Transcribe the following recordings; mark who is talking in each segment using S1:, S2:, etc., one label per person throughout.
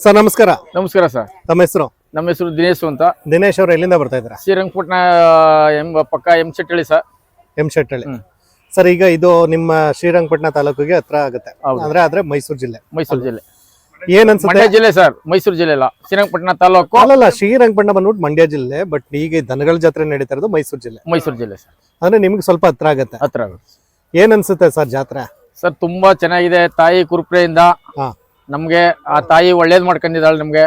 S1: Sir ನಮಸ್ಕಾರ.
S2: ನಮಸ್ಕಾರ sir.
S1: ನಮ್ಮ ಹೆಸರು?
S2: ನಮ್ಮ ಹೆಸರು ದಿನೇಶ್ ಅಂತ.
S1: ದಿನೇಶ್ ಅವರು ಎಲ್ಲಿಂದ ಬರ್ತಾ ಇದ್ದೀರಾ?
S2: ಶ್ರೀರಂಗಪಟ್ಟಣ ಎಂಬ ಪಕ್ಕ M Shettalli sir.
S1: M Shettalli sir ಈಗ ಇದು ನಿಮ್ಮ ಶ್ರೀರಂಗಪಟ್ಟಣ ತಾಲೂಕಿಗೆ ಹತ್ರ ಆಗುತ್ತೆ. ಅಂದ್ರೆ ಆದ್ರೆ ಮೈಸೂರು ಜಿಲ್ಲೆ.
S2: ಮೈಸೂರು ಜಿಲ್ಲೆ.
S1: ಏನ್ ಅನ್ಸುತ್ತೆ?
S2: ಮಂಡ್ಯ ಜಿಲ್ಲೆ ಸರ್ ಮೈಸೂರು ಜಿಲ್ಲೆ ಅಲ್ಲ. ಶ್ರೀರಂಗಪಟ್ಟಣ ತಾಲೂಕು.
S1: ಅಲ್ಲ ಶ್ರೀರಂಗಪಟ್ಟಣ ಬಂದ್ಬಿಟ್ಟು ಮಂಡ್ಯ ಜಿಲ್ಲೆ ಬಟ್ ಈಗ ದನಗಳ ಜಾತ್ರೆ ನಡೀತಾ ಇರೋದು ಮೈಸೂರು ಜಿಲ್ಲೆ.
S2: ಮೈಸೂರು ಜಿಲ್ಲೆ ಸರ್.
S1: ಅಂದ್ರೆ ನಿಮ್ಗೆ ಸ್ವಲ್ಪ ಹತ್ರ ಆಗುತ್ತೆ.
S2: ಹತ್ರ ಆಗುತ್ತೆ.
S1: ಏನ್ ಅನ್ಸುತ್ತೆ ಸರ್ ಜಾತ್ರೆ?
S2: ಸರ್ ತುಂಬಾ ಚೆನ್ನಾಗಿದೆ. ತಾಯಿ ಕುರುಪ್ರೆಯಿಂದ
S1: ಹಾ.
S2: ನಮ್ಗೆ ಆ ತಾಯಿ ಒಳ್ಳೇದ್ ಮಾಡ್ಕೊಂಡಿದ್ದಾಳೆ ನಮ್ಗೆ.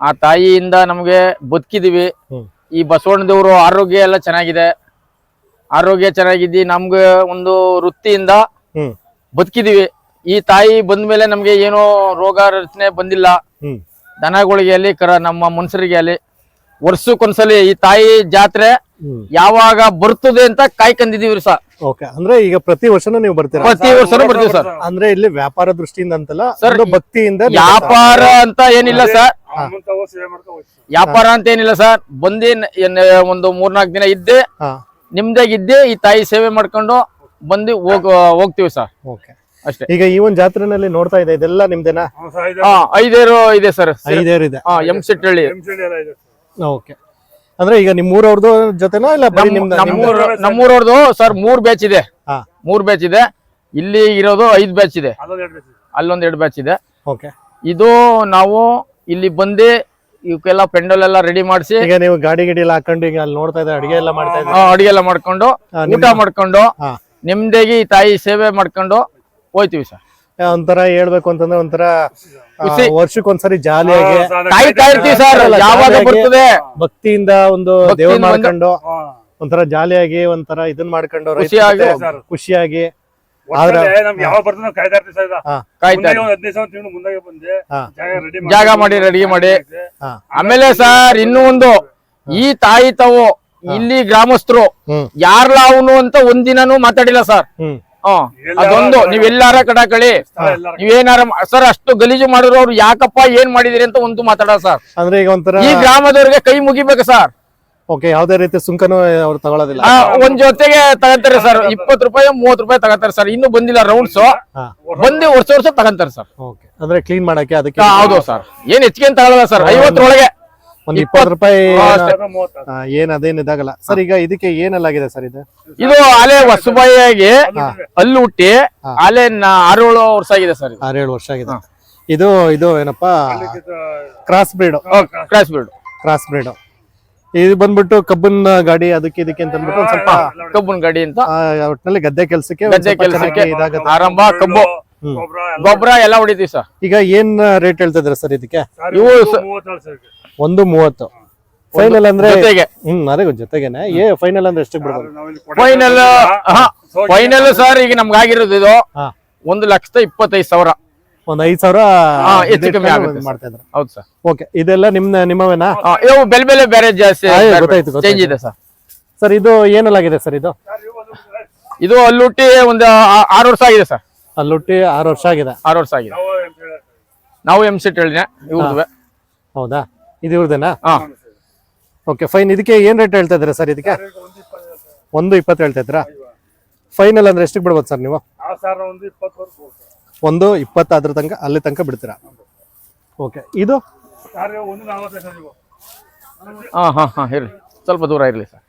S2: ಆ ತಾಯಿಯಿಂದ ನಮ್ಗೆ ಬದುಕಿದೀವಿ. ಈ ಬಸವಣ್ಣ ದೇವರು ಆರೋಗ್ಯ ಎಲ್ಲ ಚೆನ್ನಾಗಿದೆ. ಆರೋಗ್ಯ ಚೆನ್ನಾಗಿದ್ದಿ ನಮ್ಗೆ ಒಂದು ವೃತ್ತಿಯಿಂದ ಬದುಕಿದೀವಿ. ಈ ತಾಯಿ ಬಂದ ಮೇಲೆ ನಮ್ಗೆ ಏನೋ ರೋಗ ರಚನೆ ಬಂದಿಲ್ಲ. ದನಗಳಿಗೆ ಅಲ್ಲಿ ಕರ ನಮ್ಮ ಮನುಷ್ಯರಿಗೆ ಅಲ್ಲಿ ವರ್ಷಕ್ಕೊಂದ್ಸಲಿ ಈ ತಾಯಿ ಜಾತ್ರೆ ಯಾವಾಗ ಬರ್ತದೆ ಅಂತ ಕಾಯ್ಕೊಂಡಿದೀವಿ ಸರ್.
S1: ಓಕೆ ಅಂದ್ರೆ ಈಗ ಪ್ರತಿ ವರ್ಷನೂ ನೀವು ಬರ್ತೀರಾ?
S2: ಪ್ರತಿ ವರ್ಷನೂ ಬರ್ತೀವಿ ಸರ್.
S1: ಅಂದ್ರೆ ಇಲ್ಲಿ ವ್ಯಾಪಾರ ದೃಷ್ಟಿಯಿಂದ ಅಂತಲ್ಲ
S2: ಸರ್,
S1: ಒಂದು ಭಕ್ತಿಯಿಂದ
S2: ವ್ಯಾಪಾರ ಅಂತ ಏನಿಲ್ಲ ಸರ್. ವ್ಯಾಪಾರ ಅಂತ ಏನಿಲ್ಲ ಸರ್. ಬಂದಿ ಒಂದು ಮೂರ್ನಾಲ್ಕು ದಿನ ಇದ್ದೆ
S1: ನಿಮ್ದಾಗ
S2: ಇದ್ದೆ ಈ ತಾಯಿ ಸೇವೆ ಮಾಡ್ಕೊಂಡು ಬಂದು ಹೋಗ್ ಹೋಗ್ತೀವಿ ಸರ್.
S1: ಓಕೆ.
S2: ಅಷ್ಟೇ.
S1: ಈಗ ಈ ಒಂದು ಜಾತ್ರೆನಲ್ಲಿ ನೋಡ್ತಾ ಇದೆ ಇದೆಲ್ಲ ನಿಮ್ದೇನಾ?
S2: ಹಾ ಐದೇರು ಇದೆ ಸರ್.
S1: ಐದೇರು ಇದೆ.
S2: ಹಾ ಎಂ ಸಿಟ್ಟಿ
S1: ಓಕೆ. ಅಂದ್ರೆ ಈಗ ನಿಮ್ ಊರವ್ರದ್ದು ಜೊತೆನಾ ಇಲ್ಲ ಬರೀ ನಿಮ್ದ
S2: ನಮ್ಮೂರ್ ನಮ್ಮೂರವ್ರದ್ದು ಸರ್ ಮೂರ್ ಬ್ಯಾಚ್ ಇದೆ.
S1: ಹಾ.
S2: ಮೂರ್ ಬ್ಯಾಚ್ ಇದೆ. ಇಲ್ಲಿ ಇರೋದು ಐದ್ ಬ್ಯಾಚ್ ಇದೆ. ಅಲ್ಲೊಂದ್ ಎರಡು ಬ್ಯಾಚ್ ಇದೆ.
S1: ಓಕೆ.
S2: ಇದು ನಾವು ಇಲ್ಲಿ ಬಂದು ಇವಕ್ಕೆಲ್ಲ ಪೆಂಡಲ್ ಎಲ್ಲ ರೆಡಿ ಮಾಡಿಸಿ
S1: ಈಗ ನೀವು ಗಾಡಿ ಗಿಡಿ ಎಲ್ಲ ಹಾಕೊಂಡು ಈಗ ಅಲ್ಲಿ ನೋಡ್ತಾ ಇದ್ದಾರೆ ಅಡಿಗೆ ಎಲ್ಲ ಮಾಡ್ತಾ ಇದ್ದಾರೆ?
S2: ಅಡಿಗೆ ಎಲ್ಲ ಮಾಡ್ಕೊಂಡು ಊಟ ಮಾಡ್ಕೊಂಡು
S1: ಹಾ.
S2: ನೆಮ್ಮದಿಯಾಗಿ ತಾಯಿ ಸೇವೆ ಮಾಡ್ಕೊಂಡು ಹೋಯ್ತೀವಿ ಸರ್.
S1: ಒಂಥರ ಹೇಳ್ಬೇಕು ಅಂತಂದ್ರೆ ಒಂಥರ. ವರ್ಷಕ್ಕೊಂದ್ಸರಿ ಜಾಲಿಯಾಗಿ
S2: ಸರ್ ಯಾವಾಗ ಬರ್ತದೆ?
S1: ಭಕ್ತಿಯಿಂದ ಒಂದು ದೇವ್ರ ಮಾಡ್ಕೊಂಡು ಒಂಥರ ಜಾಲಿಯಾಗಿ ಒಂಥರ ಇದನ್ ಮಾಡ್ಕೊಂಡು
S2: ಖುಷಿಯಾಗಿ.
S3: ಜಾಗ ರೆಡಿ
S2: ಜಾಗ ಮಾಡಿ ರೆಡಿ ಮಾಡಿ. ಆಮೇಲೆ ಸರ್ ಇನ್ನು ಒಂದು. ಈ ತಾಯಿ ತಾವು ಇಲ್ಲಿ ಗ್ರಾಮಸ್ಥರು ಯಾರ್ಲಾ ಅವನು ಅಂತ ಒಂದಿನೂ ಮಾತಾಡಿಲ್ಲ ಸರ್. ಅದೊಂದು. ನೀವೆಲ್ಲಾರ ಎಲ್ಲಾರ ಕಡಕಳಿ ನೀವೇನಾರ ಸರ್ ಅಷ್ಟು ಗಲೀಜು ಮಾಡಿದ್ರು ಅವ್ರು ಯಾಕಪ್ಪ ಏನ್ ಮಾಡಿದಿರಿ ಅಂತ ಒಂದು ಮಾತಾಡ ಸರ್.
S1: ಅಂದ್ರೆ ಈಗ ಒಂಥರ
S2: ಈ ಗ್ರಾಮದವ್ರಿಗೆ ಕೈ ಮುಗಿಬೇಕು ಸರ್.
S1: ಓಕೆ ಯಾವ್ದೇ ರೀತಿ ಸುಂಕನೂ ಅವ್ರು ತಗೊಳ್ಳೋದಿಲ್ಲ
S2: ಆ, ಒಂದ್ ಜೊತೆಗೆ ತಗೋತಾರೆ ಸರ್. ಇಪ್ಪತ್ ರೂಪಾಯಿ ಮೂವತ್ ರೂಪಾಯಿ ತಗೋತಾರೆ ಸರ್. ಇನ್ನು ಬಂದಿಲ್ಲ ರೌಂಡ್ಸ್
S1: ಹಾ.
S2: ಬಂದು ವರ್ಷ ವರ್ಷ ತಗಂತಾರೆ ಸರ್.
S1: ಓಕೆ. ಅಂದ್ರೆ ಕ್ಲೀನ್ ಮಾಡಕ್ಕೆ ಅದಕ್ಕೆ
S2: ಹೌದು ಸರ್. ಏನ್ ಹೆಚ್ಚಿಗೆ ಅಂತ ತಗೊಳಲ್ಲ ಸರ್. ಐವತ್ತರೊಳಗೆ.
S1: ಒಂದ್ ಇಪ್ಪತ್ತು ರೂಪಾಯಿ ಏನು- ಅದೇನ್ ಇದಾಗಲ್ಲ. ಸರ್ ಈಗ ಇದಕ್ಕೆ ಏನೆಲ್ಲಾಗಿದೆ ಸರ್ ಇದು?
S2: ಇದು ಅಲೆ ಹೊಸಬಾಯಿಯಾಗಿ ಅಲ್ಲಿ ಹುಟ್ಟಿ ಅಲೆ ಆರೇಳು ವರ್ಷ ಆಗಿದೆ ಸರ್ ಇದು.
S1: ಆರೇಳು ವರ್ಷ ಆಗಿದೆ. ಇದು ಇದು ಏನಪ್ಪಾ? Cross breed
S2: cross breed
S1: cross breed ಇದು ಬಂದ್ಬಿಟ್ಟು ಕಬ್ಬನ್ ಗಾಡಿ ಅದಕ್ಕೆ ಇದಕ್ಕೆ ಅಂತ ಅಂದ್ಬಿಟ್ಟು ಒಂದ್ ಸ್ವಲ್ಪ
S2: ಕಬ್ಬನ್ ಗಾಡಿ ಅಂತ.
S1: ಒಟ್ಟಿನಲ್ಲಿ ಗದ್ದೆ ಕೆಲಸಕ್ಕೆ
S2: ಗದ್ದೆ ಕೆಲಸಕ್ಕೆ ಆರಂಭ ಕಬ್ಬು
S1: ಹ್ಮ್.
S3: ಗೊಬ್ಬರ
S2: ಎಲ್ಲ ಹೊಡಿತೀವಿ ಸರ್.
S1: ಈಗ ಏನ್ ರೇಟ್ ಹೇಳ್ತಾ ಇದ್ರ ಸರ್ ಇದಕ್ಕೆ?
S2: ಇವು
S1: ಒಂದು ಮೂವತ್ತು. ಫೈನಲ್ ಅಂದ್ರೆ
S2: ಜೊತೆಗೆ.
S1: ಹ್ಮ್ ಅದೇ ಜೊತೆಗೆನೆ. ಏ ಫೈನಲ್ ಅಂದ್ರೆ ಎಷ್ಟಕ್ಕೆ ಬಿಡ್ಬೋದು?
S2: ಫೈನಲ್ ಫೈನಲ್ ಸರ್ ಈಗ ನಮ್ಗೆ ಆಗಿರೋದು ಇದು.
S1: ಹಾ.
S2: ಒಂದು ಲಕ್ಷದ ಇಪ್ಪತ್ತೈದು ಸಾವಿರ.
S1: ಒಂದ್ ಐದ್ ಸಾವಿರ
S2: ಹೆಚ್ಚು ಕಮ್ಮಿ ಆಗುತ್ತೆ.
S1: ಮಾಡ್ತಾ ಇದ್ರು
S2: ಹೌದು ಸರ್.
S1: ಓಕೆ ಇದೆಲ್ಲ ನಿಮ್ ನಿಮ್ಮವೇನಾ?
S2: ಇವು ಬೆಲೆ ಬೆಲೆ ಬೇರೆ ಜಾಸ್ತಿ
S1: ಗೊತ್ತಾಯ್ತು.
S2: ಚೇಂಜ್ ಇದೆ ಸರ್.
S1: ಸರ್ ಇದು ಏನಲ್ಲಾಗಿದೆ ಸರ್ ಇದು?
S2: ಇದು ಅಲ್ಲುಟ್ಟಿ ಒಂದು ಆರು ವರ್ಷ ಆಗಿದೆ ಸರ್.
S1: ಅಲ್ಲುಟ್ಟಿ ಆರು ವರ್ಷ ಆಗಿದೆ.
S2: ಆರು ವರ್ಷ ಆಗಿದೆ.
S3: ನಾವು
S2: ಎಂ ಸೆಟ್ ಹೇಳಿದೆ
S1: ಹೌದಾ? ಇದು ಇವ್ರದೇನಾ?
S2: ಹಾ.
S1: ಓಕೆ ಫೈನ್ ಇದಕ್ಕೆ ಏನು ರೇಟ್ ಹೇಳ್ತಾ ಇದ್ದೀರಾ ಸರ್ ಇದಕ್ಕೆ? ಒಂದು ಇಪ್ಪತ್ತು ಹೇಳ್ತಾ ಇದ್ದೀರಾ? ಫೈನಲ್ ಅಂದ್ರೆ ಎಷ್ಟಕ್ಕೆ ಬಿಡ್ಬೋದು ಸರ್ ನೀವು?
S3: ಒಂದು
S1: ಇಪ್ಪತ್ತಾದ್ರ ಇಪ್ಪತ್ತು ಅದ್ರ ತನಕ ಅಲ್ಲಿ ತನಕ ಬಿಡ್ತೀರಾ? ಓಕೆ ಇದು?
S3: ಹಾಂ ಹಾಂ ಹಾಂ ಹೇಳಿ ಸಾವಿರ
S2: ಹಾ ಹಾ ಹಾ ಇರ್ಲಿ. ಸ್ವಲ್ಪ ದೂರ ಇರಲಿ ಸರ್.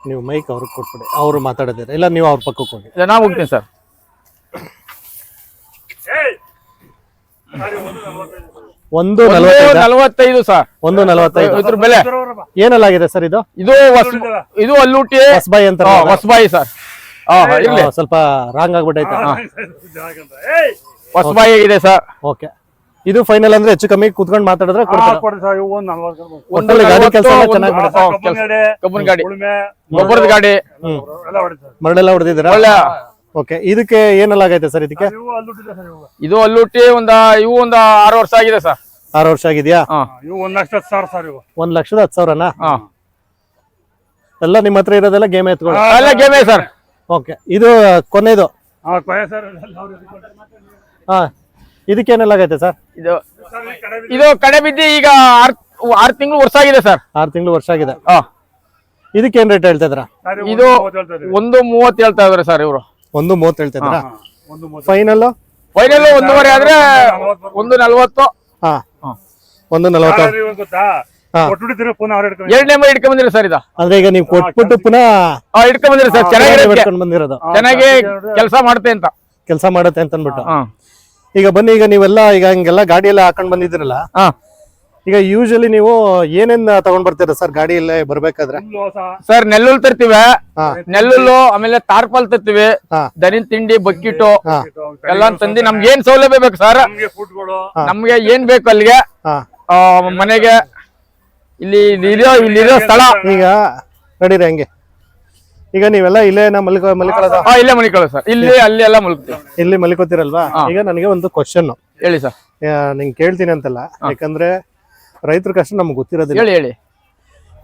S1: ನೀವು ಮೈಕ್ ಅವ್ರಿಗೆ ಕೊಟ್ಬಿಡಿ. ಅವರು ಮಾತಾಡೋದಿರ ಇಲ್ಲ ನೀವು ಅವ್ರ ಪಕ್ಕಕ್ಕೆ ಹೋಗಿ.
S2: ನಾವು ಹೋಗ್ತೀನಿ ಸರ್.
S3: ಒಂದು ನಲವತ್ತೈದು.
S2: ಸರ್.
S1: ಒಂದು ನಲವತ್ತೈದು.
S2: ಇದ್ರ ಬೆಲೆ.
S1: ಏನಲ್ಲಾಗಿದೆ ಸರ್ ಇದು?
S2: ಇದು ಇದು ಅಲ್ಲೂಟಿ
S1: ಹೊಸಬಾಯಿ ಅಂತ
S2: ಹೊಸಬಾಯಿ ಸರ್.
S1: ಸ್ವಲ್ಪ ರಾಂಗ್ ಆಗ್ಬಿಟ್ಟೈತೆ!
S2: ಹೊಸಬಾಯಿ ಇದೆ ಸರ್.
S1: ಓಕೆ. ಇದು ಫೈನಲ್ ಅಂದ್ರೆ ಹೆಚ್ಚು ಕಮ್ಮಿ ಕುತ್ಕೊಂಡು ಮಾತಾಡಿದ್ರೆ ಗಾಡಿ ಕೆಲಸ
S3: ಕಬ್ಬನ್ ಗಾಡಿ,
S2: ಗಾಡಿ ಗೊಬ್ಬರದ
S1: ಮರಳೆಲ್ಲ ಹೊಡೆದಿದ್ದೀರಾ?
S2: ಒಳ್ಳೆ
S1: ಓಕೆ. ಇದಕ್ಕೆ ಏನಲ್ಲಾಗೈತೆ ಸರ್ ಇದಕ್ಕೆ?
S2: ಇದು ಅಲ್ಲುಟ್ಟಿ ಒಂದ ಇವು ಒಂದು ಆರು ವರ್ಷ ಆಗಿದೆ ಸರ್.
S1: ಆರು ವರ್ಷ ಆಗಿದ್ಯಾ?
S3: ಇವು ಒಂದು ಲಕ್ಷ ಹತ್ತು ಸಾವಿರ ಸರ್ ಇವು.
S1: ಒಂದ್ ಲಕ್ಷದ ಹತ್ತು ಸಾವಿರನಾ?
S2: ಹಾ.
S1: ಎಲ್ಲ ನಿಮ್ಮ ಹತ್ರ ಇರೋದೆಲ್ಲ ಗೇಮ್ ಎತ್ಕೊಳ್ಳಿ.
S2: ಎಲ್ಲ ಗೇಮೇ ಸರ್.
S1: ಓಕೆ ಇದು ಕೊನೆದು.
S3: ಹಾ ಇದಕ್ಕೇನೆಲ್ಲ ಸರ್. ಎಲ್ಲ ಅವ್ರು ಎತ್ಕೊಂಡು.
S1: ಹಾ. ಸರ್?
S2: ಇದು ಇದು ಕಡೆ ಬಿದ್ದು ಈಗ ಆರ್ ಆರು ತಿಂಗಳು ವರ್ಷ ಆಗಿದೆ ಸರ್.
S1: ಆರು ತಿಂಗಳು ವರ್ಷ ಆಗಿದೆ.
S2: ಹಾ.
S1: ಇದಕ್ಕೆ ಏನ್ ರೇಟ್ ಹೇಳ್ತಾ ಇದ್ರ
S2: ಇದು
S3: ಒಂದು ಮೂವತ್ತು ಹೇಳ್ತಾ
S2: ಇದಾರೆ ಸರ್ ಇವರು.
S1: ಒಂದು ಮೂವತ್ತು ಹೇಳ್ತಾ ಇದ್ರ
S3: ಹಾ, ಒಂದು ಮೂವತ್ತು.
S1: ಫೈನಲ್
S2: ಫೈನಲ್ ಒಂದೂವರೆ ಆದ್ರೆ ಒಂದು ನಲ್ವತ್ತು.
S1: ಹಾ. ಒಂದು ನಲವತ್ತು
S3: ಯಾರು ಇವಾಗ ಗೊತ್ತಾ. ಕೊಟ್ಬಿಟ್ಟಿದ್ರೆ ಪುನಃ ಅವ್ರು ಹಿಡ್ಕೊಂಡು
S2: ಇಟ್ಕೊಂಡ್ ಬಂದಿರಿ ಸರ್ ಇದ.
S1: ಅಂದ್ರೆ ಈಗ ನೀವು ಕೊಟ್ಬಿಟ್ಟು ಪುನಃ
S2: ಆ, ಇಟ್ಕೊಂಡ್ ಬಂದಿರಿ ಸರ್. ಚೆನ್ನಾಗಿರೋದಕ್ಕೆ
S1: ಹಿಡ್ಕೊಂಡು ಬಂದಿರೋದು.
S2: ಚೆನ್ನಾಗಿ ಕೆಲಸ ಮಾಡುತ್ತೆ ಅಂತ.
S1: ಕೆಲಸ ಮಾಡುತ್ತೆ ಅಂತ ಅಂದ್ಬಿಟ್ಟು
S2: ಹಾ.
S1: ಈಗ ಬನ್ನಿ ಈಗ ನೀವೆಲ್ಲ ಈಗ ಹಿಂಗೆಲ್ಲ ಗಾಡಿ ಎಲ್ಲ ಹಾಕೊಂಡ್ ಬಂದಿದ್ದೀರಲ್ಲ?
S2: ಹಾ.
S1: ಈಗ ಯೂಶಲಿ ನೀವು ಏನೇನ್ ತಗೊಂಡ್ ಬರ್ತೀರಾ ಸರ್ ಗಾಡಿ ಎಲ್ಲ ಬರ್ಬೇಕಾದ್ರೆ?
S2: ಸರ್ ನೆಲ್ಲುಲ್ ತರ್ತೀವಿ.
S1: ಹಾ.
S2: ನೆಲ್ಲುಲ್ಲು ಆಮೇಲೆ ತಾರ್ಪಾಲ್ ತರ್ತೀವಿ.
S1: ಹಾ.
S2: ದನಿನ್ ತಿಂಡಿ ಬಕ್ಕಿಟು
S1: ಹಾ.
S2: ಎಲ್ಲ ತಂದಿ ನಮ್ಗೆ ಏನ್ ಸೌಲಭ್ಯ ಬೇಕು ಸರ್?
S3: ನಮ್ಗೆ ಫುಡ್ಗಳು
S2: ನಮ್ಗೆ ಏನ್ ಬೇಕು ಅಲ್ಲಿಗೆ?
S1: ಹಾ.
S2: ಮನೆಗೆ ಇಲ್ಲಿ ಇಲ್ಲಿರೋ ಇಲ್ಲಿರೋ ಸ್ಥಳ.
S1: ಈಗ ನಡೀರಿ ಹಂಗೆ. ಈಗ ನೀವೆಲ್ಲ ಇಲ್ಲೇ ನಾ ಮಲಿಕ ಮಲಿಕೊಳ್ಳೋದ?
S2: ಹಾ ಇಲ್ಲೇ ಮನೆ ಸರ್. ಇಲ್ಲಿ ಅಲ್ಲಿ ಎಲ್ಲ ಮುಲ್ಕ್ತೀವಿ.
S1: ಇಲ್ಲಿ ಮಲ್ಕೋತಿರಲ್ವಾ? ಈಗ ನನಗೆ ಒಂದು ಕ್ವಶನ್
S2: ಹೇಳಿ ಸರ್.
S1: ನಿಂಗೆ ಕೇಳ್ತೀನಿ ಅಂತಲ್ಲ. ಯಾಕಂದ್ರೆ ರೈತರ ಕಷ್ಟ ನಮ್ಗೆ ಗೊತ್ತಿರೋದಿಲ್ಲ.
S2: ಹೇಳಿ ಹೇಳಿ.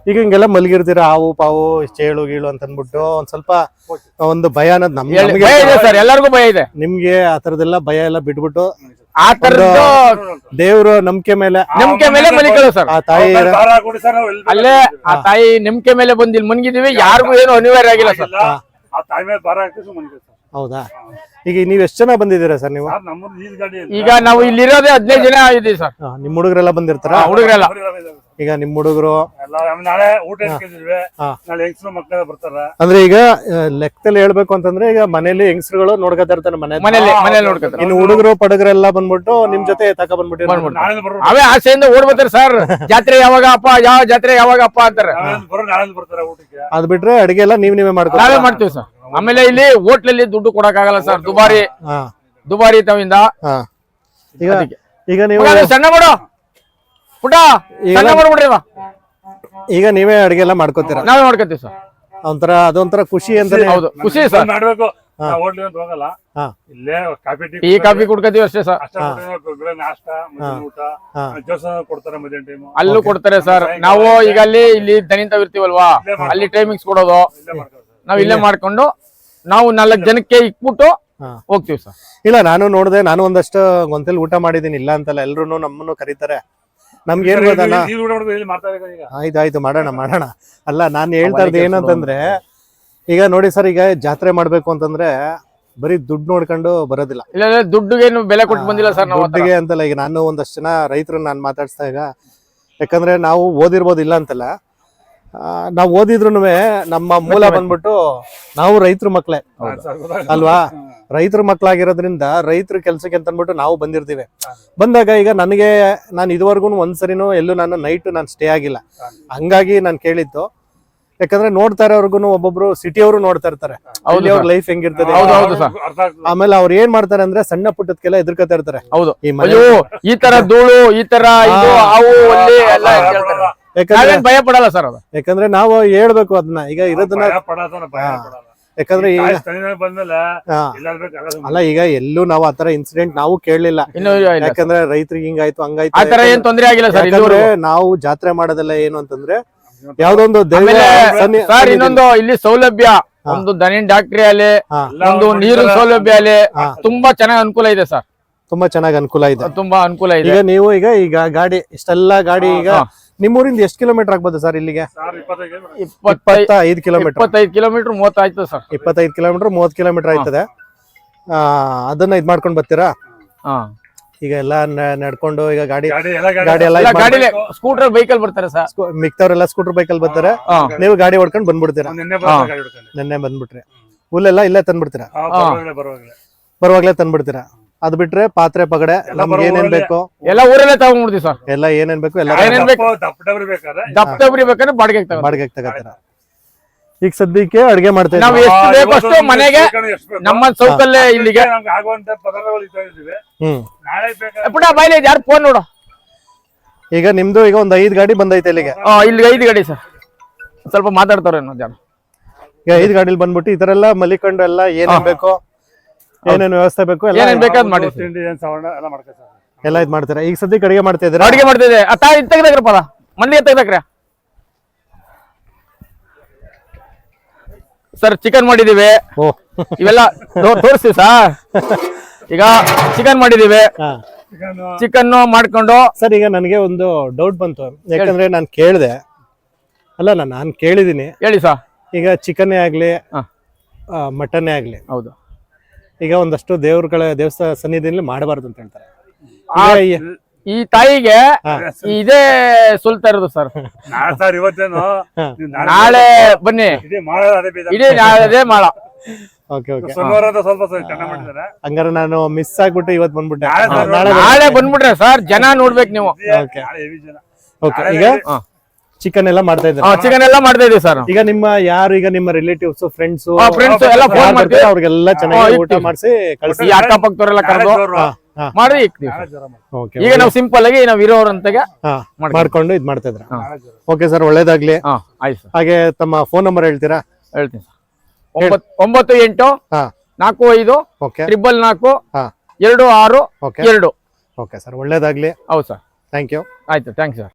S1: ಈಗ ಹಿಂಗೆಲ್ಲ ಮಲಗಿರ್ತೀರ ಹಾವು ಪಾವು ಚೇಳು ಗೀಳು ಅಂತ ಅಂದ್ಬಿಟ್ಟು ಒಂದ್ ಸ್ವಲ್ಪ ಒಂದು ಭಯ ಅನ್ನೋದು ನಮ್ಗೆ
S2: ಹೇಳಿ
S1: ನಮ್ಗೆ
S2: ಭಯ ಇದೆ ಸರ್. ಎಲ್ಲರಿಗೂ ಭಯ ಇದೆ.
S1: ನಿಮ್ಗೆ ಆ ತರದೆಲ್ಲ ಭಯ ಎಲ್ಲ ಬಿಟ್ಬಿಟ್ಟು
S2: ಆ ತರದ್ದು
S1: ದೇವ್ರ ನಂಬಿಕೆ ಮೇಲೆ
S2: ನಂಬಿಕೆ ಮೇಲೆ ಮಲಿಕೊಳ್ಳು ಸರ್.
S1: ಆ ತಾಯಿ
S2: ಅಲ್ಲೇ ಆ ತಾಯಿ ನಂಬಿಕೆ ಮೇಲೆ ಬಂದು ಇಲ್ಲಿ ಮುನ್ಗಿದೀವಿ ಯಾರಿಗೂ ಏನು ಅನಿವಾರ್ಯ ಆಗಿಲ್ಲ ಸರ್.
S3: ಆ ತಾಯಿ ಮೇಲೆ ಭಾರ ಹಾಕಿ ಸುಮ್ಮನೆ ಸರ್.
S1: ಹೌದಾ? ಈಗ ನೀವ್ ಎಷ್ಟು ಜನ ಬಂದಿದ್ದೀರಾ ಸರ್ ನೀವು?
S3: ಸರ್ ನಮ್ಮದು ಈ ಗಾಡಿ
S2: ಈಗ ನಾವು ಇಲ್ಲಿರೋದೇ ಹದಿನೈದು ಜನ ಇದೀವಿ ಸರ್.
S1: ನಿಮ್ ಹುಡುಗರೆಲ್ಲ ಬಂದಿರ್ತಾರ?
S2: ಹುಡುಗರೆಲ್ಲ.
S1: ಈಗ ನಿಮ್ ಹುಡುಗರು?
S3: ಎಲ್ಲ ನಾಳೆ ಊಟ ಇಟ್ಕೊಂಡಿದ್ವಿ ನಾಳೆ ಹೆಂಗಸರು ಮಕ್ಕಳೆಲ್ಲ ಬರ್ತಾರ?
S1: ಅಂದ್ರೆ ಈಗ ಲೆಕ್ಕದಲ್ಲಿ ಹೇಳ್ಬೇಕು ಅಂತಂದ್ರೆ ಈಗ ಮನೇಲಿ ಹೆಂಗಸರುಗಳು ನೋಡ್ಕೊತಾ ಇರ್ತಾರೆ ಮನೆ ಇನ್ನು ಹುಡುಗರು ಪಡಗರೆಲ್ಲ ಬಂದ್ಬಿಟ್ಟು ನಿಮ್ ಜೊತೆ ತಕ ಬಂದ್ಬಿಟ್ಟು
S2: ಅವೇ ಆಸೆಯಿಂದ ಓಡ್ಬರ್ತಾರೆ ಸರ್. ಜಾತ್ರೆ ಯಾವಾಗ ಅಪ್ಪ ಯಾವ ಜಾತ್ರೆ ಯಾವಾಗ ಅಪ್ಪ ಅಂತಾರೆ.
S3: ನಾಳೆ ಬರೋ ನಾಳೆ ಬರ್ತಾರೆ ಊಟಕ್ಕೆ.
S1: ಅದ್ ಬಿಟ್ರೆ ಅಡಿಗೆ ಎಲ್ಲ ನೀವ್ ನೀವೇ ಮಾಡ್ತೀವಿ
S2: ನಾವೇ ಮಾಡ್ತೀವಿ ಸರ್. ಆಮೇಲೆ ಇಲ್ಲಿ ಹೋಟ್ಲಲ್ಲಿ ದುಡ್ಡು ಕೊಡಕ್ಕಾಗಲ್ಲ ಸರ್. ದುಬಾರಿ ದುಬಾರಿ ತವಿಂದ.
S1: ಈಗ ಈಗ ನೀವು
S2: ಸಣ್ಣ ಮಾಡು ಸಣ್ಣ ಮಾಡ್ಬಿಡ್ರಿ.
S1: ಈಗ ನೀವೇ ಅಡಿಗೆ ಎಲ್ಲ ಮಾಡ್ಕೋತೀರ?
S2: ನಾವೇ ಮಾಡ್ಕೊತೀವಿ ಸರ್.
S1: ಒಂಥರ ಅದೊಂಥರ ಖುಷಿ ಅಂತ
S2: ಹೌದು ಖುಷಿ ಸರ್.
S3: ಮಾಡ್ಬೇಕು. ಹೋಟ್ಲಿ ಅಂತ ಹೋಗಲ್ಲ.
S1: ಹಾ.
S3: ಇಲ್ಲೇ ಕಾಫಿ ಟೀ
S2: ಕಾಫಿ ಕುಡ್ಕೊತೀವಿ. ಅಷ್ಟೇ ಸರ್.
S3: ಅಷ್ಟೇ ಬೆಳಗ್ಗೆ ನಾಷ್ಟ ಮಧ್ಯಾಹ್ನ ಊಟ
S1: ಹಾ.
S3: ಜೋಸ ಕೊಡ್ತಾರೆ ಮಧ್ಯಾಹ್ನ ಟೈಮ್
S2: ಅಲ್ಲೂ ಕೊಡ್ತಾರೆ ಸರ್. ನಾವು ಈಗ ಅಲ್ಲಿ ಇಲ್ಲಿ ದನಿಂತ ಇರ್ತೀವಲ್ವಾ? ಅಲ್ಲಿ ಟೈಮಿಂಗ್ಸ್ ಕೊಡೋದು.
S3: ಇಲ್ಲೇ ಮಾಡ್ತಾರೆ ಸರ್
S2: ನಾವ್ ಇಲ್ಲೇ ಮಾಡ್ಕೊಂಡು ನಾವು ನಾಲ್ಕು ಜನಕ್ಕೆ ಇಕ್ಬಿಟ್ಟು
S1: ಹಾ.
S2: ಹೋಗ್ತೀವಿ ಸರ್.
S1: ಇಲ್ಲ ನಾನು ನೋಡಿದೆ ನಾನು ಒಂದಷ್ಟು ಗೊಂತಲ್ಲಿ ಊಟ ಮಾಡಿದೀನಿ ಇಲ್ಲ ಅಂತಲ್ಲ. ಎಲ್ರು ನಮ್ಮನ್ನು ಕರೀತಾರೆ. ನಮ್ಗೆ ಏನ್ ಆಯ್ತು ಆಯ್ತು ಮಾಡೋಣ ಮಾಡೋಣ. ಅಲ್ಲ ನಾನು ಹೇಳ್ತಾ ಇರೋದು ಏನಂತಂದ್ರೆ ಈಗ ನೋಡಿ ಸರ್ ಈಗ ಜಾತ್ರೆ ಮಾಡ್ಬೇಕು ಅಂತಂದ್ರೆ ಬರೀ ದುಡ್ಡು ನೋಡ್ಕೊಂಡು ಬರೋದಿಲ್ಲ.
S2: ಇಲ್ಲ ಇಲ್ಲ, ದುಡ್ಡುಗೇನು ಬೆಲೆ ಕೊಟ್ಟು ಬಂದಿಲ್ಲ ಸರ್
S1: ದುಡ್ಡಿಗೆ ಅಂತಲ್ಲ ಈಗ ನಾನು ಒಂದಷ್ಟು ಜನ ರೈತರನ್ನ ನಾನು ಮಾತಾಡ್ಸ್ತಾ ಈಗ ಯಾಕಂದ್ರೆ ನಾವು ಓದಿರ್ಬೋದು ಇಲ್ಲ ಅಂತಲ್ಲ. ನಾವು ಓದಿದ್ರು ನಮ್ಮ ಮೂಲ ಬಂದ್ಬಿಟ್ಟು ನಾವು ರೈತರ ಮಕ್ಳೇ. ಅಲ್ವಾ? ರೈತರ ಮಕ್ಳಾಗಿರೋದ್ರಿಂದ ರೈತರ ಕೆಲ್ಸಕ್ಕೆ ಅಂತ ಅಂದ್ಬಿಟ್ಟು ನಾವು ಬಂದಿರ್ತೀವಿ. ಬಂದಾಗ ಈಗ ನನಗೆ ನಾನು ಇದುವರೆಗೂ ಒಂದ್ಸರಿನೂ ಎಲ್ಲೂ ನಾನು ನೈಟ್ ನಾನು ಸ್ಟೇ ಆಗಿಲ್ಲ. ಹಂಗಾಗಿ ನಾನು ಕೇಳಿದ್ದು. ಯಾಕಂದ್ರೆ ನೋಡ್ತಾ ಇರೋರ್ಗು ಒಬ್ಬೊಬ್ರು ಸಿಟಿಯವರು ನೋಡ್ತಾ ಇರ್ತಾರೆ. ಅವ್ರ. ಲೈಫ್ ಹೆಂಗಿರ್ತದೆ?
S2: ಹೌದು, ಹೌದು ಸರ್.
S3: ಅರ್ಥ ಆಗ್ತದೆ.
S1: ಆಮೇಲೆ ಅವ್ರು ಏನ್ ಮಾಡ್ತಾರೆ ಅಂದ್ರೆ ಸಣ್ಣ ಪುಟ್ಟದಕ್ಕೆಲ್ಲ ಎದುರ್ಕೊತಾ ಇರ್ತಾರೆ.
S2: ಹೌದು.
S1: ಈ
S2: ತರ ಧೂಳು ಈ ತರ
S1: ಯಾಕಂದ್ರೆ
S2: ನಾವೇನ್ ಭಯ ಪಡಲ್ಲ ಸರ್ ಅದು.
S1: ಯಾಕಂದ್ರೆ ನಾವು ಹೇಳ್ಬೇಕು ಅದನ್ನ. ಈಗ ಇರೋದನ್ನ
S3: ಭಯ ಪಡೋದನ್ನ ಭಯ
S1: ಹಾ.
S3: ಪಡಲ್ಲ.
S1: ಯಾಕಂದ್ರೆ ಈಗ
S3: ಸ್ಥಳೀಯ ಬಂದ್ಮೇಲೆ
S1: ಹಾ.
S3: ಎಲ್ಲಾದ್ರೂ
S1: ಅಲ್ಲ ಈಗ ಎಲ್ಲೂ ನಾವು ಆತರ ಇನ್ಸಿಡೆಂಟ್ ನಾವು ಕೇಳಲಿಲ್ಲ.
S2: ಇನ್ನು ಇಲ್ಲ.
S1: ಯಾಕಂದ್ರೆ ರೈತರಿಗೆ ಹಿಂಗಾಯ್ತು
S2: ಆ
S1: ಹಂಗಾಯ್ತು
S2: ತರ ಏನ್ ತೊಂದ್ರೆ ಆಗಿಲ್ಲ ಸರ್
S1: ಯಾಕಂದ್ರೆ
S2: ಇಲ್ಲಿವರೆಗೂ.
S1: ನಾವು ಜಾತ್ರೆ ಮಾಡೋದಲ್ಲ ಏನು ಅಂತಂದ್ರೆ ಯಾವ್ದೊಂದು ದೈವ
S2: ಆಮೇಲೆ
S1: ಸನ್ನಿ-
S2: ಸರ್ ಇನ್ನೊಂದು ಇಲ್ಲಿ ಸೌಲಭ್ಯ ಒಂದು ದನಿನ್ ಡಾಕ್ಟ್ರಿ ಅಲ್ಲಿ
S1: ಹಾ,
S2: ಒಂದು ನೀರು ಸೌಲಭ್ಯ ಅಲ್ಲಿ.
S1: ಹಾ.
S2: ತುಂಬಾ ಚೆನ್ನಾಗಿ ಅನುಕೂಲ ಇದೆ ಸರ್.
S1: ತುಂಬಾ ಚೆನ್ನಾಗಿ ಅನುಕೂಲ ಇದೆ.
S2: ತುಂಬಾ ಅನುಕೂಲ ಇದೆ.
S1: ಈಗ ನೀವು ಈಗ ಈಗ ಗಾಡಿ ಇಷ್ಟೆಲ್ಲ ಗಾಡಿ ಈಗ
S2: ಹಾ.
S1: ನಿಮ್ಮೂರಿಂದ ಎಷ್ಟು ಕಿಲೋಮೀಟರ್ ಆಗ್ಬೋದು ಸರ್ ಇಲ್ಲಿಗೆ?
S3: ಕಿಲೋಮೀಟರ್.
S2: ಇಪ್ಪತ್ತೈದು
S1: ಇಪ್ಪತ್ತ ಐದು ಕಿಲೋಮೀಟರ್.
S2: ಇಪ್ಪತ್ತೈದು ಕಿಲೋಮೀಟರ್ ಮೂವತ್ತಾಯ್ತು ಸರ್.
S1: ಇಪ್ಪತ್ತೈದು ಕಿಲೋಮೀಟರ್ ಮೂವತ್ತು ಕಿಲೋಮೀಟರ್ ಆಯ್ತದೆ. ಆ, ಅದನ್ನ ಇದ್ ಮಾಡ್ಕೊಂಡ್ ಬರ್ತೀರಾ?
S2: ಹಾ.
S1: ಈಗ ಎಲ್ಲ ನಡ್ಕೊಂಡು ಈಗ ಗಾಡಿ
S3: ಗಾಡಿ ಎಲ್ಲ
S1: ಗಾಡಿ
S2: ಸ್ಕೂಟರ್ ಬೈಕಲ್ ಬರ್ತಾರೆ ಸರ್.
S1: ಮಿಕ್ತವ್ರೆಲ್ಲ ಸ್ಕೂಟರ್ ಬೈಕಲ್ಲಿ ಬರ್ತಾರೆ. ನೀವು ಗಾಡಿ ಹೊಡ್ಕೊಂಡು ಬಂದ್ಬಿಡ್ತೀರಾ?
S3: ನಿನ್ನೆ ಬಂದ್ಬಿಟ್ರಿ ಗಾಡಿ ಹುಡ್ಕೊಂಡು.
S1: ನೆನ್ನೆ ಬಂದ್ಬಿಟ್ರೆ. ಹುಲ್ಲೆಲ್ಲ ಇಲ್ಲೇ ತಂದ್ಬಿಡ್ತೀರಾ? ಬರುವಾಗ್ಲೇ ತಂದ್ಬಿಡ್ತೀರಾ? ಅದ್ ಬಿಟ್ರೆ ಪಾತ್ರೆ ಪಗಡೆ ನಮ್ಗೆ ಏನೇನ್. ಬೇಕು.
S2: ಎಲ್ಲ ಊರಲ್ಲೇ ತಗೊಂಡ್ಬಿಡ್ತೀವಿ ಸರ್.
S1: ಎಲ್ಲ ಏನೇನ್ ಬೇಕು ಎಲ್ಲ
S2: ಏನೇನ್ ಬೇಕು?
S3: ದಪ್ಪ- ಡಬ್ರಿ ಬೇಕಾದ್ರೆ?
S2: ದಪ್ಪ ಡಬ್ರಿ ಬೇಕಾದ್ರೆ ಬಾಡಿಗೆ ತಗೊಂಡು
S1: ಬಾಡಿಗೆಗೆ ತಗೋತೀರಾ? ಈಗ ಸದ್ಯಕ್ಕೆ ಅಡಿಗೆ ಮಾಡ್ತೇವೆ
S2: ನಾವು ಎಷ್ಟು ಬೇಕು ಅಷ್ಟು ಮನೆಗೆ. ನಮ್ಮ ಸೌಕಲ್ಯ ಇಲ್ಲಿಗೆ.
S3: ಆಗುವಂತ ಪದಾರ್ಥಗಳು
S1: ಹ್ಮ್.
S2: ಪುಟ ಬಾಯ್ಲಿ ಯಾರು ಫೋನ್ ನೋಡು.
S1: ಈಗ ನಿಮ್ದು ಈಗ ಒಂದ್ ಐದ್ ಗಾಡಿ ಬಂದೈತೆ ಇಲ್ಲಿಗೆ.
S2: ಆ, ಇಲ್ಲಿ ಐದು ಗಾಡಿ ಸರ್. ಸ್ವಲ್ಪ ಮಾತಾಡ್ತಾರೆ ಅನ್ನೋ ಜನ.
S1: ಈಗ ಐದ್ ಗಾಡಿಲಿ ಬಂದ್ಬಿಟ್ಟು ಈ ತರ ಎಲ್ಲ ಮಲಿಕೊಂಡು ಎಲ್ಲ ಏನೇನ್ ಬೇಕು ಏನೇನ್ ವ್ಯವಸ್ಥೆ ಬೇಕು ಎಲ್ಲ
S2: ಏನೇನ್ ಬೇಕಾದ್ ಮಾಡಿ
S3: ಊಟ, ತಿಂಡಿ ಏನ್ ಸವರ್ಣ ಎಲ್ಲ
S1: ಎಲ್ಲ ಇದ್ ಮಾಡ್ತೀರಾ? ಈಗ ಸದ್ಯಕ್ಕೆ ಅಡಿಗೆ ಮಾಡ್ತಾ ಇದ್ದೀರಾ?
S2: ಅಡಿಗೆ ಮಾಡ್ತಿದ್ದೆ. ಆ ತಾಯಿ ತೆಗ್ದಾಕ್ರ ಪದ ಮಂದಿಗೆ ತೆಗ್ದಾಕ್ರ? ಸರ್ ಚಿಕನ್ ಮಾಡಿದೀವಿ.
S1: ಓ.
S2: ಇವೆಲ್ಲ ತೋರಿಸ್ತೀವಿ ಸರ್ ಈಗ ಚಿಕನ್ ಮಾಡಿದೀವಿ.
S3: ಚಿಕನ್
S2: ಮಾಡ್ಕೊಂಡು
S1: ಸರ್ ಈಗ ನನಗೆ ಒಂದು ಡೌಟ್ ಬಂತು. ಯಾಕಂದ್ರೆ ನಾನು ಕೇಳಿದೆ. ಅಲ್ಲ ನಾನು ಕೇಳಿದೀನಿ
S2: ಹೇಳಿ ಸರ್
S1: ಈಗ ಚಿಕನ್ನೇ ಆಗ್ಲಿ. ಮಟನ್ನೇ ಆಗ್ಲಿ.
S2: ಹೌದು.
S1: ಈಗ ಒಂದಷ್ಟು ದೇವ್ರಗಳ ದೇವಸ್ಥಾನ ಸನ್ನಿಧಿಯಲ್ಲಿ ಮಾಡಬಾರ್ದು ಅಂತ ಹೇಳ್ತಾರೆ. ಈಗ ಈ-
S2: ತಾಯಿಗೆ. ಇದೇ ಸುಲ್ತಾ ಇರೋದು ಸರ್
S3: ನಾಳೆ ಸರ್ ಇವತ್ತೇನು? ನೀವು
S2: ನಾಳೆ ಬನ್ನಿ.
S3: ಇದೇ ಮಾಡೋದು ಅದೇ ಬೇಜಾರು.
S2: ಇಡೀ ನಾಳೆ ಮಾಡ
S1: ಓಕೆ ಓಕೆ.
S3: ಶನಿವಾರ ಸ್ವಲ್ಪ ಸ್ವಲ್ಪ ಚೆನ್ನಾಗ್ ಮಾಡಿದ್ದಾರೆ
S1: ಹಂಗಾರೆ ನಾನು ಮಿಸ್ ಆಗ್ಬಿಟ್ಟು ಇವತ್ತು ಬಂದ್ಬಿಟ್ಟೆ.
S3: ನಾಳೆ
S1: ಹಾ,
S3: ಸರ್
S1: ನಾಳೆ
S2: ನಾಳೆ ಬಂದ್ಬಿಟ್ರೆ ಸರ್ ಜನ ನೋಡ್ಬೇಕು ನೀವು.
S1: Okay.
S3: ನಾಳೆ ಜನ.
S1: ಓಕೆ ಈಗ. ಚಿಕನ್ ಎಲ್ಲ ಮಾಡ್ತಾ ಇದ್ದಾರೆ.
S2: ಚಿಕನ್ ಎಲ್ಲ ಮಾಡ್ತಾ ಇದೀವಿ ಸರ್.
S1: ಈಗ ನಿಮ್ಮ ಯಾರು ಈಗ ನಿಮ್ಮ ರಿಲೇಟಿವ್ಸ್ ಫ್ರೆಂಡ್ಸ್
S2: ಫ್ರೆಂಡ್ಸ್ ಎಲ್ಲ ಫೋನ್ ಮಾಡ್ತೀವಿ.
S1: ಅವ್ರಿಗೆಲ್ಲ ಚೆನ್ನಾಗಿ ಊಟ ಮಾಡಿಸಿ ಕಳಿಸಿ.
S2: ಅಕ್ಕಪಕ್ಕದವರೆಲ್ಲ ಕರೆದು. ಮಾಡಿ ಈಗ ನಾವು ಸಿಂಪಲ್ ಆಗಿ ನಾವು ಇರೋರಂತೆಗೆ
S1: ಹಾ
S2: ಮಾಡ್ಕೊಂಡು.
S1: ಇದ್ ಮಾಡ್ತಾ ಇದ್ರ. ಓಕೆ ಸರ್ ಒಳ್ಳೇದಾಗ್ಲಿ.
S2: ಹಾ ಆಯ್ತು ಸರ್.
S1: ಹಾಗೆ ತಮ್ಮ ಫೋನ್ ನಂಬರ್ ಹೇಳ್ತೀರಾ?
S2: ಹೇಳ್ತೀನಿ ಸರ್. ಒಂಬತ್ತು ಒಂಬತ್ತು ಎಂಟು
S1: ಹಾ.
S2: ನಾಲ್ಕು ಐದು
S1: ಓಕೆ.
S2: ಟ್ರಿಬಲ್ ನಾಲ್ಕು
S1: ಹಾ.
S2: ಎರಡು ಆರು
S1: ಓಕೆ.
S2: ಎರಡು.
S1: ಓಕೆ ಸರ್ ಒಳ್ಳೇದಾಗ್ಲಿ.
S2: ಹೌದು ಸರ್.
S1: ಥ್ಯಾಂಕ್ ಯು
S2: ಆಯ್ತು ಥ್ಯಾಂಕ್ ಸರ್.